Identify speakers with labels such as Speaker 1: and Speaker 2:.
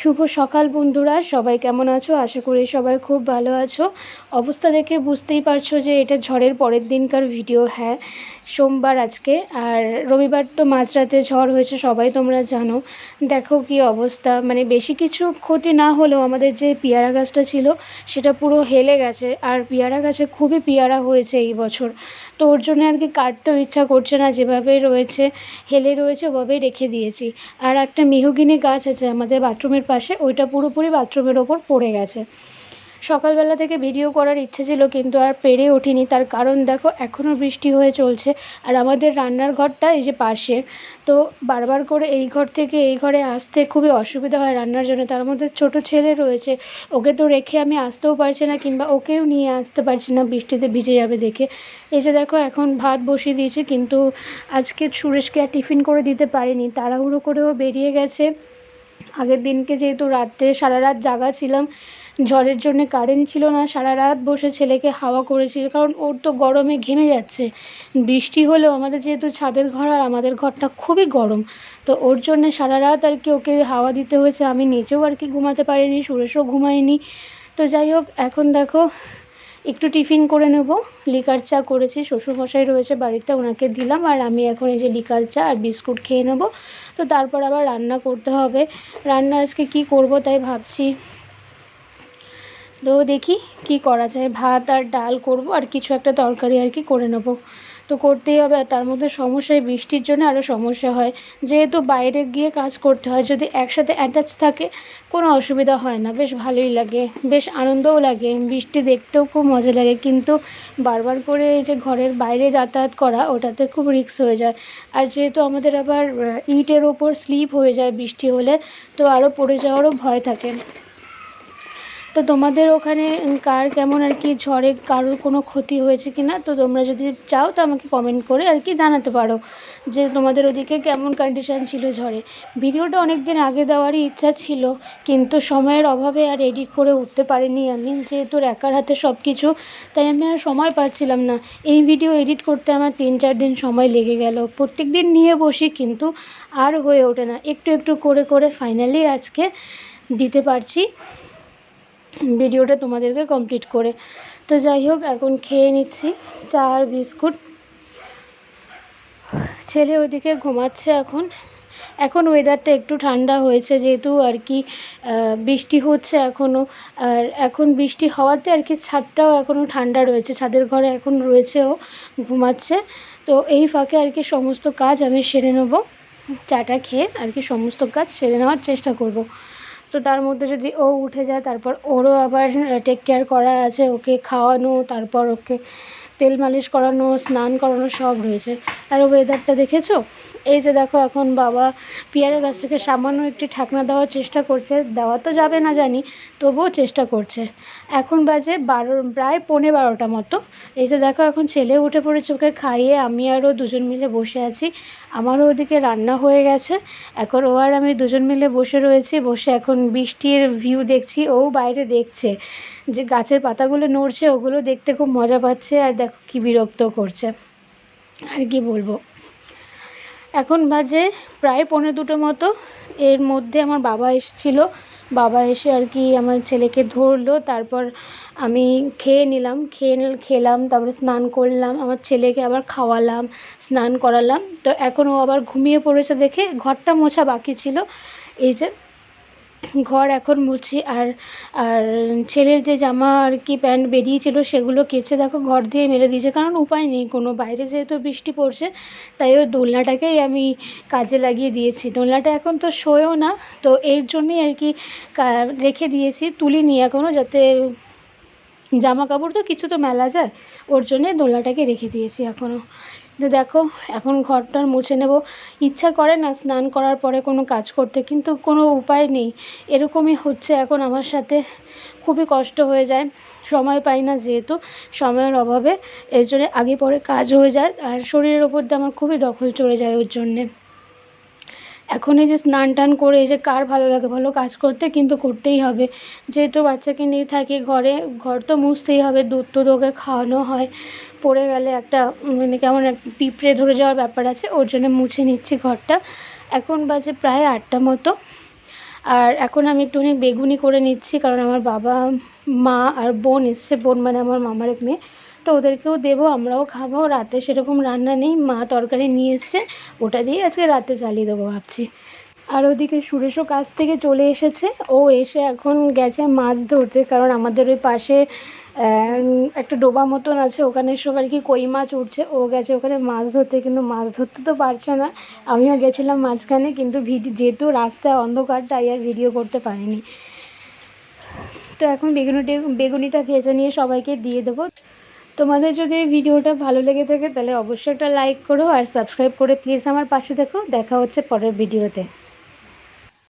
Speaker 1: শুভ সকাল বন্ধুরা, সবাই কেমন আছো? আশা করি সবাই খুব ভালো আছো। অবস্থা দেখে বুঝতেই পারছ যে এটা ঝড়ের পরের দিনকার ভিডিও হ্যাঁ সোমবার আজকে। আর রবিবার তো মাঝরাতে ঝড় হয়েছে, সবাই তোমরা জানো। দেখো কি অবস্থা মানে বেশি কিছু ক্ষতি না হলেও আমাদের যে পেয়ারা গাছটা ছিল, সেটা পুরো হেলে গেছে। আর পেয়ারা গাছে খুবই পেয়ারা হয়েছে এই বছর। তো ওর জন্য আর কি কাটতেও ইচ্ছা করছে না যেভাবে রয়েছে, হেলে রয়েছে, ওভাবেই রেখে দিয়েছি। আর একটা মেহগিনি গাছ আছে আমাদের বাথরুমের পাশে, ওইটা পুরোপুরি বাথরুমের ওপর পড়ে গেছে। সকালবেলা থেকে ভিডিও করার ইচ্ছে ছিল কিন্তু আর পেরে ওঠিনি। তার কারণ দেখো এখনও বৃষ্টি হয়ে চলছে। আর আমাদের রান্নার ঘরটা এই যে পাশে, তো বারবার করে এই ঘর থেকে এই ঘরে আসতে খুবই অসুবিধা হয় রান্নার জন্য। তার মধ্যে ছোট ছেলে রয়েছে, ওকে তো রেখে আমি আসতেও পারছি না কিংবা ওকেও নিয়ে আসতে পারছি না, বৃষ্টিতে ভিজে যাবে দেখে। এই যে দেখো, এখন ভাত বসিয়ে দিয়েছি কিন্তু আজকে সুরেশকে আর টিফিন করে দিতে পারিনি। তাড়াহুড়ো করেও বেরিয়ে গেছে। আগের দিনকে যেহেতু রাত্রে সারা রাত জাগা ছিলাম ঝড়ের জন্যে কারেন্ট ছিল না, সারা রাত বসে ছেলেকে হাওয়া করেছিল কারণ ওর তো গরমে ঘেমে যাচ্ছে। বৃষ্টি হলেও আমাদের যেহেতু ছাদের ঘর, আর আমাদের ঘরটা খুবই গরম, তো ওর জন্যে সারা রাত আর কি ওকে হাওয়া দিতে হয়েছে। আমি নিচেও আর কি ঘুমাতে পারিনি, সুরেশও ঘুমায়নি। তো যাই হোক, এখন দেখো, একটু টিফিন করে নেব। লিকার চা করেছি, শ্বশুরমশাই রয়েছে বাড়িতে, ওনাকে দিলাম, আর আমি এখন এই যে লিকার চা আর বিস্কুট খেয়ে নেব। তো তারপর আবার রান্না করতে হবে। রান্না আজকে কি করব তাই ভাবছি। তো দেখি কি করা যায়। ভাত আর ডাল করব আর কিছু একটা তরকারি আর কি করে নেব। তো করতেই হবে আর তার মধ্যে সমস্যা এই বৃষ্টির জন্য আরও সমস্যা হয়। যেহেতু বাইরে গিয়ে কাজ করতে হয়, যদি একসাথে অ্যাটাচ থাকে, কোনো অসুবিধা হয় না। বেশ ভালোই লাগে, বেশ আনন্দও লাগে। বৃষ্টি দেখতেও খুব মজা লাগে, কিন্তু বারবার করে এই যে ঘরের বাইরে যাতায়াত করা, ওটাতে খুব রিস্ক হয়ে যায়। আর যেহেতু আমাদের আবার ইটের ওপর স্লিপ হয়ে যায় বৃষ্টি হলে, তো আরও পড়ে যাওয়ারও ভয় থাকে। তো তোমাদের ওখানে কার কেমন আর কি ঝড়ে কারোর কোনো ক্ষতি হয়েছে কি না তো তোমরা যদি চাও তো আমাকে কমেন্ট করে আর কি জানাতে পারো যে তোমাদের ওদিকে কেমন কন্ডিশান ছিল ঝড়ে। ভিডিওটা অনেক দিন আগে দেওয়ারই ইচ্ছা ছিল, কিন্তু সময়ের অভাবে আর এডিট করে উঠতে পারিনি আমি, যেহেতু একার হাতে সব কিছু তাই আমি আর সময় পাচ্ছিলাম না। এই ভিডিও এডিট করতে আমার তিন চার দিন সময় লেগে গেল। প্রত্যেক দিন নিয়ে বসি, কিন্তু আর হয়ে ওঠে না। একটু একটু করে করে ফাইনালি আজকে দিতে পারছি। ভিডিওটা তোমাদেরকে কমপ্লিট করে। তো যাই হোক, এখন খেয়ে নিচ্ছি চা আর বিস্কুট। ছেলে ওইদিকে ঘুমাচ্ছে এখন। এখন ওয়েদারটা একটু ঠান্ডা হয়েছে যেহেতু আর কি বৃষ্টি হচ্ছে এখনও আর এখন বৃষ্টি হওয়াতে আর কি ছাদটাও এখনও ঠান্ডা রয়েছে। ছাদের ঘরে এখন রয়েছেও ঘুমাচ্ছে। তো এই ফাঁকে আর কি সমস্ত কাজ আমি সেরে নেব। চাটা খেয়ে আর কি সমস্ত কাজ সেরে নেওয়ার চেষ্টা করব। তো তার মধ্যে যদি ও উঠে যায়, তারপর ওরও আবার টেক কেয়ার করা আছে। ওকে খাওয়ানো, তারপর ওকে তেল মালিশ করানো, স্নান করানো সব রয়েছে। আর ওয়েদারটা দেখেছ? এই যে দেখো এখন বাবা পেয়ারা গাছটাকে সামান্য একটি ঠাকনা দেওয়ার চেষ্টা করছে। দেওয়া তো যাবে না জানি, তবুও চেষ্টা করছে। এখন বাজে বারো, প্রায় পৌনে বারোটা মতো। এই যে দেখো এখন ছেলে উঠে পড়েছে ওকে খাইয়ে, আমি আরও দুজন মিলে বসে আছি। আমারও ওদিকে রান্না হয়ে গেছে। এখন ও আর আমি দুজন মিলে বসে রয়েছি, বসে এখন বৃষ্টির ভিউ দেখছি। ও বাইরে দেখছে যে গাছের পাতাগুলো নড়ছে, ওগুলো দেখতে খুব মজা পাচ্ছে। আর দেখো কী বিরক্ত করছে। আর কি বলব? এখন বাজে প্রায় পনেরো দুটো মতো। এর মধ্যে আমার বাবা এসেছিল। বাবা এসে আর কি আমার ছেলেকে ধরলো। তারপর আমি খেয়ে নিলাম। খেয়ে খেলাম, তারপরে স্নান করলাম। আমার ছেলেকে আবার খাওয়ালাম, স্নান করালাম। তো এখন ও আবার ঘুমিয়ে পড়েছে দেখে। ঘরটা মোছা বাকি ছিল। এই যে ঘর এখন মুছি আর আর ছেলের যে জামা আর কি প্যান্ট বেরিয়েছিল সেগুলো কেচে দেখো ঘর দিয়ে মেলে দিয়েছে। কারণ উপায় নেই, কোনো বাইরে যেহেতু বৃষ্টি পড়ছে, তাই ওই দোলনাটাকেই আমি কাজে লাগিয়ে দিয়েছি। দোলনাটা এখন তো শোয়ও না, তো এর জন্যই আর কি রেখে দিয়েছি, তুলিনি এখনও যাতে জামা কাপড় তো কিছু তো মেলা যায়, ওর জন্যে দোলনাটাকে রেখে দিয়েছি এখনও যে দেখো, এখন ঘরটার মুছে নেব। ইচ্ছা করে না স্নান করার পরে কোনো কাজ করতে, কিন্তু কোনো উপায় নেই। এরকমই হচ্ছে এখন আমার সাথে। খুবই কষ্ট হয়ে যায়, সময় পাই না যেহেতু, সময়ের অভাবে। এর জন্যে আগে পরে কাজ হয়ে যায়, আর শরীরের ওপর দিয়ে আমার খুবই দখল চলে যায় ওর জন্যে। এখন এই যে স্নান টান করে এই যে কার ভালো লাগে? ভালো কাজ করতে কিন্তু করতেই হবে। যেহেতু বাচ্চাকে নিয়ে থাকি ঘরে, ঘর তো মুছতেই হবে, দুধ টুধ ওকে খাওয়ানো হয়। পড়ে গেলে একটা মানে কেমন এক পিঁপড়ে ধরে যাওয়ার ব্যাপার আছে, ওর জন্য মুছে নিচ্ছি ঘরটা। এখন বাজে প্রায় আটটা মতো। আর এখন আমি একটুখানি বেগুনি করে নিচ্ছি, কারণ আমার বাবা, মা আর বোন এসছে, বোন মানে আমার মামার এক মেয়ে। তো ওদেরকেও দেবো, আমরাও খাব। রাতে সেরকম রান্না নেই, মা তরকারি নিয়ে এসছে, ওটা দিয়ে আজকে রাতে চালিয়ে দেবো ভাবছি। আর ওদিকে সুরেশও কাজ থেকে চলে এসেছে, ও এসে এখন গেছে মাছ ধরতে, কারণ আমাদের ওই পাশে একটা ডোবা মতন আছে, ওখানে সব আর কি কই মাছ উঠছে, ও গেছে ওখানে মাছ ধরতে, কিন্তু মাছ ধরতে তো পারছে না। আমিও গেছিলাম মাঝখানে, কিন্তু ভিডিও যেহেতু রাস্তায় অন্ধকার, তাই আর ভিডিও করতে পারিনি। তো এখন বেগুনিটা বেগুনিটা ভেজে নিয়ে সবাইকে দিয়ে দেবো। তোমাদের যদি এই ভিডিওটা ভালো লেগে থাকে তাহলে অবশ্যই একটা লাইক করো আর সাবস্ক্রাইব করে প্লিজ আমার পাশে দেখো। দেখা হচ্ছে পরের ভিডিওতে।